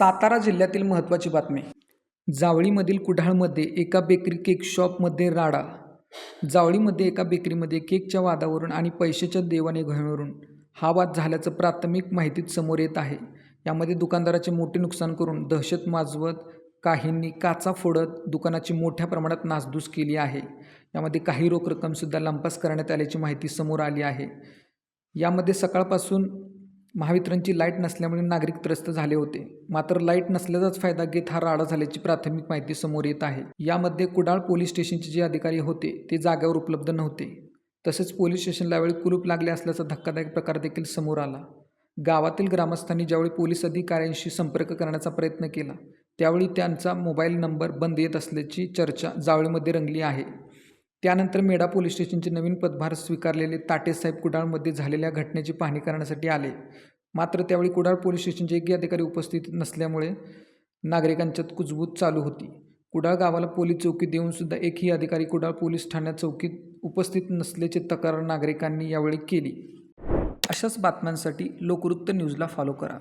सातारा जिल्ह्यातील महत्त्वाची बातमी. जावळीमधील कुडाळमध्ये एका बेकरी केक शॉपमध्ये राडा. जावळीमध्ये एका बेकरीमध्ये केकच्या वादावरून आणि पैशाच्या देवाणघेवाणीवरून हा वाद झाल्याचं प्राथमिक माहितीत समोर येत आहे. यामध्ये दुकानदाराचे मोठे नुकसान करून दहशत माजवत काहींनी काचा फोडत दुकानाची मोठ्या प्रमाणात नासधूस केली आहे. यामध्ये काही रोख रक्कमसुद्धा लंपास करण्यात आल्याची माहिती समोर आली आहे. यामध्ये सकाळपासून महावितरणची लाइट नसल्यामुळे नागरिक त्रस्त झाले होते. मात्र लाइट नसल्याचाच फायदा घेत हा राडा झाल्याची प्राथमिक माहिती समोर येत आहे. यामध्ये कुडाळ पोलीस स्टेशनचे जे अधिकारी होते ते जागेवर उपलब्ध नव्हते. तसेच पोलीस स्टेशनला यावेळी कुलूप लागले असल्याचा धक्कादायक प्रकार देखील समोर आला. गावातील ग्रामस्थांनी ज्यावेळी पोलीस अधिकाऱ्यांशी संपर्क करण्याचा प्रयत्न केला त्यावेळी त्यांचा मोबाईल नंबर बंद येत असल्याची चर्चा जावळीमध्ये रंगली आहे. त्यानंतर मेढा पोलीस स्टेशनचे नवीन पदभार स्वीकारलेले ताटेसाहेब कुडाळमध्ये झालेल्या घटनेची पाहणी करण्यासाठी आले. मात्र त्यावेळी कुडाळ पोलीस स्टेशनचे एकही अधिकारी उपस्थित नसल्यामुळे नागरिकांच्यात कुजबूज चालू होती. कुडाळ गावाला पोलीस चौकी देऊनसुद्धा एकही अधिकारी कुडाळ पोलीस ठाण्यात चौकीत उपस्थित नसल्याची तक्रार नागरिकांनी यावेळी केली. अशाच बातम्यांसाठी लोकवृत्त न्यूजला फॉलो करा.